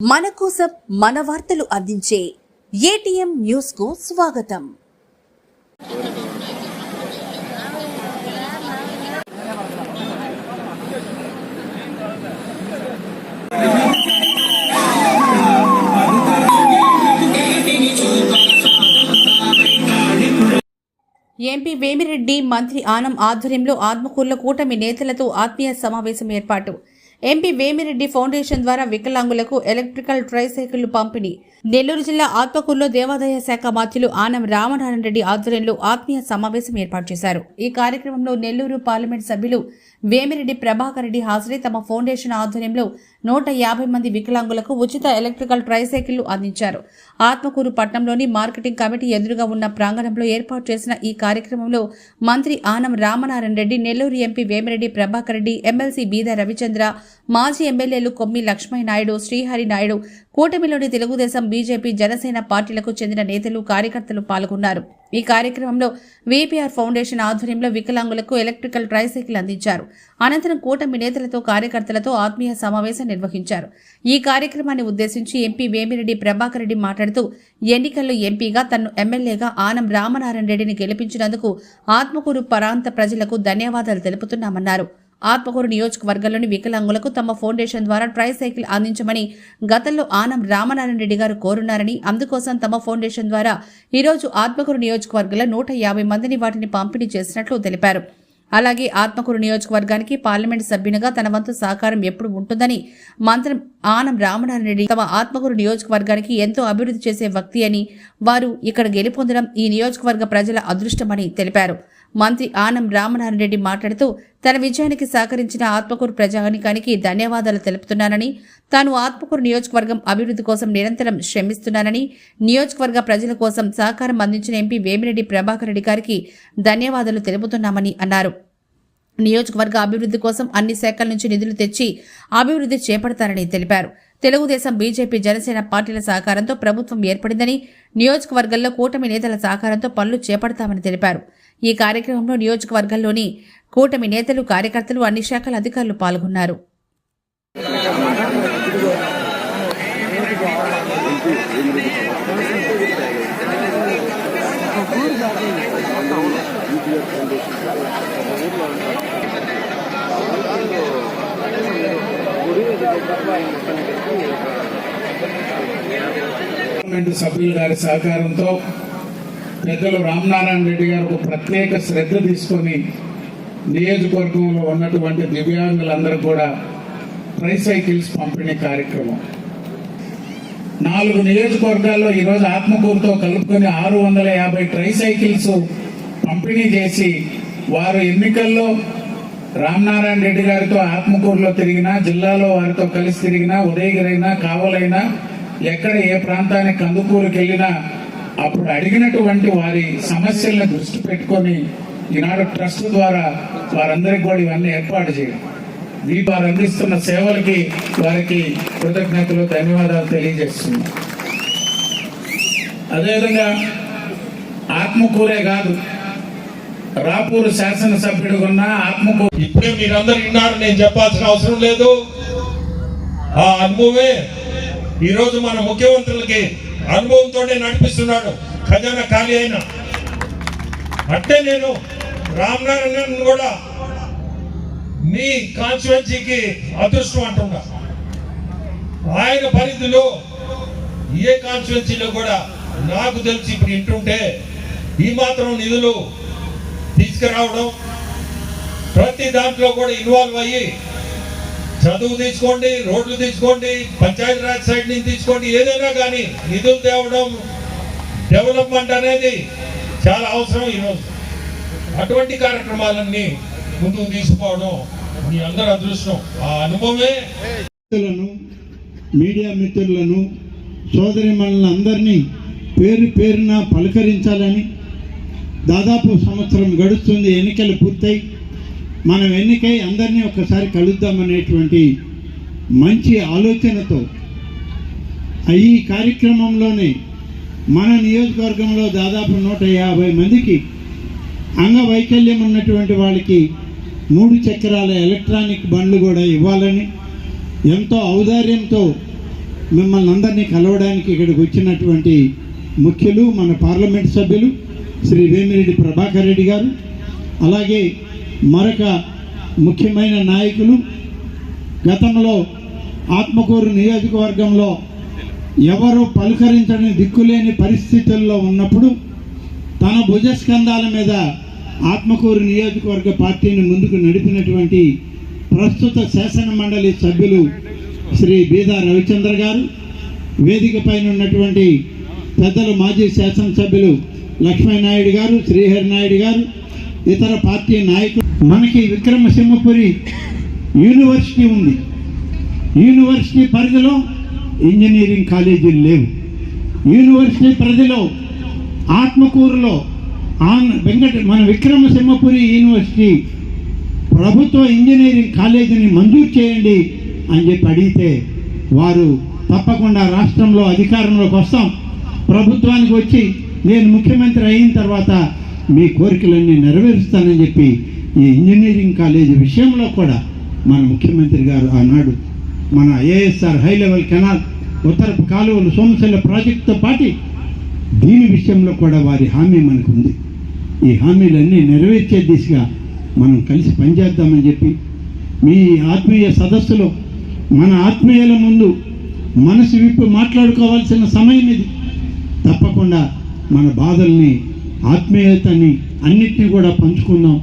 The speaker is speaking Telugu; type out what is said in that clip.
మన కోసం మన వార్తలు అందించే ఏటీఎం న్యూస్కు స్వాగతం. ఎంపీ వేమిరెడ్డి మంత్రి ఆనం ఆధ్వర్యంలో ఆత్మకూరులో కూటమి నేతలతో ఆత్మీయ సమావేశం ఏర్పాటు. ఎంపీ వేమిరెడ్డి ఫౌండేషన్ ద్వారా వికలాంగులకు ఎలక్ట్రికల్ ట్రైసైకిళ్ళు పంపిణీ. నెల్లూరు జిల్లా ఆత్మకూరులో దేవాదాయ శాఖ మంత్రులు ఆనం రామనారాయణ రెడ్డి ఆధ్వర్యంలో ఆత్మీయ సమావేశం ఏర్పాటు చేశారు. ఈ కార్యక్రమంలో నెల్లూరు పార్లమెంట్ సభ్యులు వేమిరెడ్డి ప్రభాకర్ రెడ్డి హాజరై తమ ఫౌండేషన్ ఆధ్వర్యంలో నూట యాభై మంది వికలాంగులకు ఉచిత ఎలక్ట్రికల్ ట్రైసైకిళ్ళు అందించారు. ఆత్మకూరు పట్టణంలోని మార్కెటింగ్ కమిటీ ఎదురుగా ఉన్న ప్రాంగణంలో ఏర్పాటు చేసిన ఈ కార్యక్రమంలో మంత్రి ఆనం రామనారాయణ రెడ్డి నెల్లూరు ఎంపీ వేమిరెడ్డి ప్రభాకర్ రెడ్డి ఎమ్మెల్సీ బీద రవిచంద్ర మాజీ ఎమ్మెల్యేలు కొమ్మి లక్ష్మీ నాయుడు శ్రీహరి నాయుడు కూటమిలోని తెలుగుదేశం బీజేపీ జనసేన పార్టీలకు చెందిన నేతలు కార్యకర్తలు పాల్గొన్నారు. ఈ కార్యక్రమంలో వీపీఆర్ ఫౌండేషన్ ఆధ్వర్యంలో వికలాంగులకు ఎలక్ట్రికల్ ట్రైసైకిల్ అందించారు. అనంతరం కూటమి నేతలతో కార్యకర్తలతో ఆత్మీయ సమావేశం నిర్వహించారు. ఈ కార్యక్రమాన్ని ఉద్దేశించి ఎంపీ వేమిరెడ్డి ప్రభాకర్ రెడ్డి మాట్లాడుతూ ఎన్నికల్లో ఎంపీగా తన్ను ఎమ్మెల్యేగా ఆనం రామనారాయణ రెడ్డిని గెలిపించినందుకు ఆత్మకూరు ప్రాంత ప్రజలకు ధన్యవాదాలు తెలుపుతున్నామన్నారు. ఆత్మకూరు నియోజకవర్గంలోని వికలాంగులకు తమ ఫౌండేషన్ ద్వారా ట్రైసైకిల్ అందించమని గతంలో ఆనం రామనారాయణ రెడ్డి గారు కోరున్నారని అందుకోసం తమ ఫౌండేషన్ ద్వారా ఈరోజు ఆత్మకూరు నియోజకవర్గంలో నూట యాభై మందిని వాటిని పంపిణీ చేసినట్లు తెలిపారు. అలాగే ఆత్మకూరు నియోజకవర్గానికి పార్లమెంట్ సభ్యునిగా తన వంతు సహకారం ఎప్పుడు ఉంటుందని మంత్రి ఆనం రామనారాయణ రెడ్డి తమ ఆత్మకూరు నియోజకవర్గానికి ఎంతో అభివృద్ధి చేసే వ్యక్తి అని వారు ఇక్కడ గెలుపొందడం ఈ నియోజకవర్గ ప్రజల అదృష్టమని తెలిపారు. మంత్రి ఆనం రామనారాయణ రెడ్డి మాట్లాడుతూ తన విజయానికి సహకరించిన ఆత్మకూరు ప్రజానికానికి ధన్యవాదాలు తెలుపుతున్నానని తాను ఆత్మకూరు నియోజకవర్గం అభివృద్ధి కోసం నిరంతరం శ్రమిస్తున్నానని నియోజకవర్గ ప్రజల కోసం సహకారం అందించిన ఎంపీ వేమిరెడ్డి ప్రభాకర్ రెడ్డి గారికి ధన్యవాదాలు తెలుపుతున్నామని అన్నారు. నియోజకవర్గ అభివృద్ధి కోసం అన్ని శాఖల నుంచి నిధులు తెచ్చి అభివృద్ధి చేపడతారని తెలిపారు. తెలుగుదేశం బీజేపీ జనసేన పార్టీల సహకారంతో ప్రభుత్వం ఏర్పడిందని నియోజకవర్గంలో కూటమి నేతల సహకారంతో పనులు చేపడతామని తెలిపారు. ఈ కార్యక్రమంలో నియోజకవర్గంలోని కూటమి నేతలు కార్యకర్తలు అన్ని శాఖల అధికారులు పాల్గొన్నారు. సభ్యులు గారి సహకారంతో పెద్దలు రామనారాయణ రెడ్డి గారు ఒక ప్రత్యేక శ్రద్ధ తీసుకొని నియోజకవర్గంలో ఉన్నటువంటి దివ్యాంగులందరూ కూడా ట్రైసైకిల్స్ పంపిణీ కార్యక్రమం. నాలుగు నియోజకవర్గాల్లో ఈరోజు ఆత్మకూరుతో కలుపుకొని ఆరు వందల యాభై ట్రైసైకిల్స్ పంపిణీ చేసి వారు ఎన్నికల్లో రామనారాయణ రెడ్డి గారితో ఆత్మకూరులో తిరిగినా జిల్లాలో వారితో కలిసి తిరిగినా ఉదయగిరైనా కావలైనా ఎక్కడ ఏ ప్రాంతానికి కందుకూరుకి వెళ్ళినా అప్పుడు అడిగినటువంటి వారి సమస్యలను దృష్టి పెట్టుకొని ఈనాడు ట్రస్ట్ ద్వారా వారందరికి కూడా ఇవన్నీ ఏర్పాటు చేయడం. మీ వారు అందిస్తున్న సేవలకి వారికి కృతజ్ఞతలు ధన్యవాదాలు తెలియజేస్తున్నాం. అదేవిధంగా ఆత్మకూరే కాదు రాపూరు శాసనసభ్యుడు ఉన్న ఆత్మకూరు. ఇప్పుడే మీరందరూ విన్నారు నేను చెప్పాల్సిన అవసరం లేదు. ఆ అనుభవమే. ఈరోజు మన ముఖ్యమంత్రులకి అనుభవంతోనే నడిపిస్తున్నాడు. ఖజానా ఖాళీ అయినా. అంటే నేను రామనారాయణ కూడా మీ కాన్స్టిట్యున్సీకి అదృష్టం అంటున్నా. ఆయన పరిధిలో ఏ కాన్స్టిట్యున్సీలో కూడా నాకు తెలిసి ఇప్పుడు ఇంటుంటే ఈ మాత్రం నిధులు తీసుకురావడం ప్రతి దాంట్లో కూడా ఇన్వాల్వ్ అయ్యి చదువు తీసుకోండి రోడ్లు తీసుకోండి పంచాయతీరాజ్ సైడ్ నుంచి తీసుకోండి ఏదైనా కానీ నిధులు తేవడం డెవలప్మెంట్ అనేది చాలా అవసరం ఈరోజు. అటువంటి కార్యక్రమాలన్నీ ముందుకు తీసుకోవడం మీ అందరి అదృష్టం. ఆ అనుభవమే. మిత్రులను మీడియా మిత్రులను సోదరి అందరినీ పేరు పేరున పలకరించాలని దాదాపు సంవత్సరం గడుస్తుంది ఎన్నికలు పూర్తయి. మనం ఎన్నికై అందరినీ ఒక్కసారి కలుద్దామనేటువంటి మంచి ఆలోచనతో ఈ కార్యక్రమంలోనే మన నియోజకవర్గంలో దాదాపు నూట యాభై మందికి అంగవైకల్యం ఉన్నటువంటి వాళ్ళకి మూడు చక్రాల ఎలక్ట్రానిక్ బండ్లు కూడా ఇవ్వాలని ఎంతో ఔదార్యంతో మిమ్మల్ని అందరినీ కలవడానికి ఇక్కడికి వచ్చినటువంటి ముఖ్యులు మన పార్లమెంట్ సభ్యులు శ్రీ వేమిరెడ్డి ప్రభాకర్ రెడ్డి గారు అలాగే మరొక ముఖ్యమైన నాయకులు గతంలో ఆత్మకూరు నియోజకవర్గంలో ఎవరు పలుకరించని దిక్కులేని పరిస్థితుల్లో ఉన్నప్పుడు తన భుజస్కంధాల మీద ఆత్మకూరు నియోజకవర్గ పార్టీని ముందుకు నడిపినటువంటి ప్రస్తుత శాసన మండలి సభ్యులు శ్రీ బీదా రవిచంద్ర గారు వేదిక పైన ఉన్నటువంటి పెద్దలు మాజీ శాసనసభ్యులు లక్ష్మీనాయుడు గారు శ్రీహరి నాయుడు గారు ఇతర పార్టీ నాయకులు మనకి విక్రమసింహపురి యూనివర్సిటీ ఉంది. యూనివర్సిటీ పరిధిలో ఇంజనీరింగ్ కాలేజీలు లేవు. యూనివర్సిటీ పరిధిలో ఆత్మకూరులో ఆన్ వెంకట మన విక్రమసింహపురి యూనివర్సిటీ ప్రభుత్వ ఇంజనీరింగ్ కాలేజీని మంజూరు చేయండి అని చెప్పి అడిగితే వారు తప్పకుండా రాష్ట్రంలో అధికారంలోకి వస్తాం. ప్రభుత్వానికి వచ్చి నేను ముఖ్యమంత్రి అయిన తర్వాత మీ కోరికలన్నీ నెరవేరుస్తానని చెప్పి ఈ ఇంజనీరింగ్ కాలేజీ విషయంలో కూడా మన ముఖ్యమంత్రి గారు ఆనాడు మన ఏఎస్ఆర్ హై లెవెల్ కెనాల్ ఉత్తరపు కాలువలు సోమశిల ప్రాజెక్టుతో పాటు దీని విషయంలో కూడా వారి హామీ మనకు ఉంది ఈ హామీలన్నీ నెరవేర్చే దిశగా మనం కలిసి పనిచేద్దామని చెప్పి మీ ఆత్మీయ సదస్సులో మన ఆత్మీయుల ముందు మనసు విప్పి మాట్లాడుకోవాల్సిన సమయం ఇది. తప్పకుండా మన బాధల్ని ఆత్మీయతని అన్నిటినీ కూడా పంచుకుందాం.